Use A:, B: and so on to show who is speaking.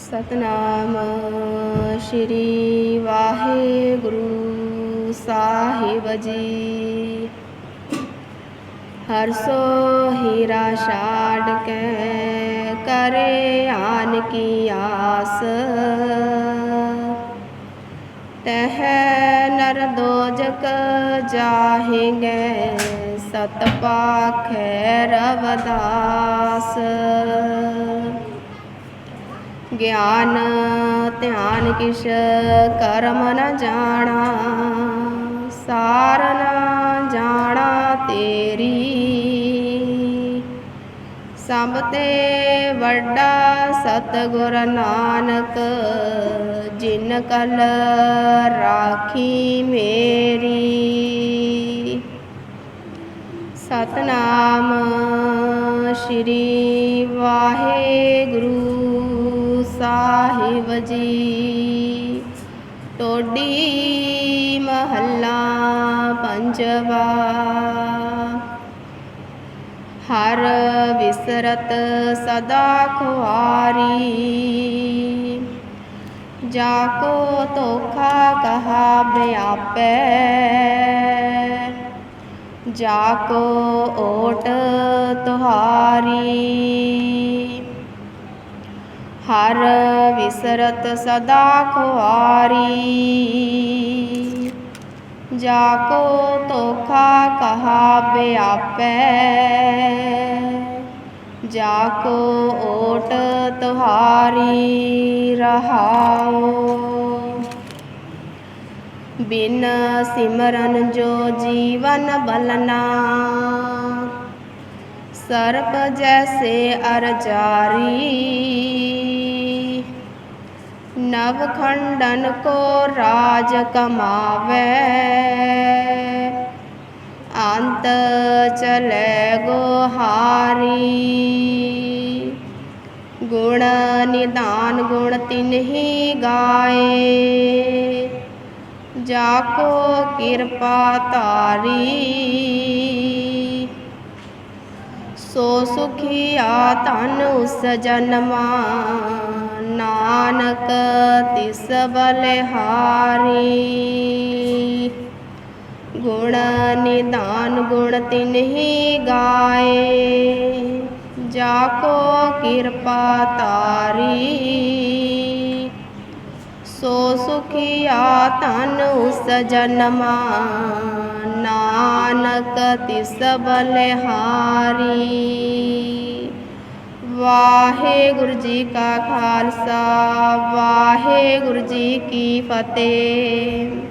A: ਸਤਨਾਮ ਸ਼੍ਰੀ ਵਾਹਿਗੁਰੂ ਸਾਹਿਬ ਜੀ। ਹਰ ਸੋ ਹੀਰਾ ਛਾੜ ਕੇ ਕਰੇ ਆਨ ਕੀ ਆਸ। ਤਹ ਨਰ ਦੋਜਕ ਜਾਹਿਗੇ ਸਤ ਪਾਖੈ ਰਵਦਾਸ। ਗਿਆਨ, ਧਿਆਨ ਕਿਛ ਕਰਮ ਨ ਜਾਣਾ। ਸਾਰ ਨ ਜਾਣਾ ਤੇਰੀ। ਸਭ ਤੇ ਵੱਡਾ ਸਤਿਗੁਰ ਨਾਨਕ, ਜਿਨ ਕਲ ਰਾਖੀ ਮੇਰੀ। ਸਤਨਾਮ ਸ਼੍ਰੀ ਵਾਹਿਗੁਰੂ। ਸਾਹਿਬ ਜੀ। ਟੋਡੀ ਮਹੱਲਾ ਪੰਜਵਾ। ਹਰ ਵਿਸਰਤ ਸਦਾ ਖੁਆਰੀ। ਜਾ ਕੋ ਤੋਖਾ ਕਹਾ ਬਿਆਪੈ। ਜਾ ਕੋ ਓਟ ਤੁਹਾਰੀ। ਹਰ ਵਿਸਰਤ ਸਦਾ ਖੁਆਰੀ। ਜਾ ਕੋ ਤੋਖਾ ਕਹਾ ਬਿਆਪੈ ਜਾ ਕੋ ਓਟ ਤੁਹਾਰੀ ਰਹਾਉ ਬਿਨ ਸਿਮਰਨ ਜੋ ਜੀਵਨ ਬਲਨਾ ਸਰਪ ਜੈਸੇ ਅਰ ਜਾਰੀ ਨਵ ਖੰਡਨ ਕੋ ਰਾਜ ਕਮਾਵੇ। ਅੰਤ ਚਲੇ ਗੋਹਾਰੀ। ਗੁਣ ਨਿਦਾਨ ਗੁਣ ਤਿਨਹੀ ਗਾਏ। ਜਾ ਕੋ ਸੋ ਸੁਖੀਆ ਧਨ ਉਸ ਜਨਮਾ, ਨਾਨਕ ਤਿਸ ਬਲਿਹਾਰੀ। ਗੁਣ ਨਿਦਾਨ ਗੁਣ ਤਿਨਹੀ ਗਾਏ, ਜਾ ਕੋ ਕਿਰਪਾ ਤਾਰੀ ਸੋ ਸੁਖੀਆ ਧਨ ਉਸ ਜਨਮਾ। ਨਾਨਕ ਤਿਸ ਬਲਿਹਾਰੀ। ਵਾਹਿਗੁਰੂ ਜੀ ਕਾ ਖਾਲਸਾ, ਵਾਹਿਗੁਰੂ ਜੀ ਕੀ ਫਤਿਹ।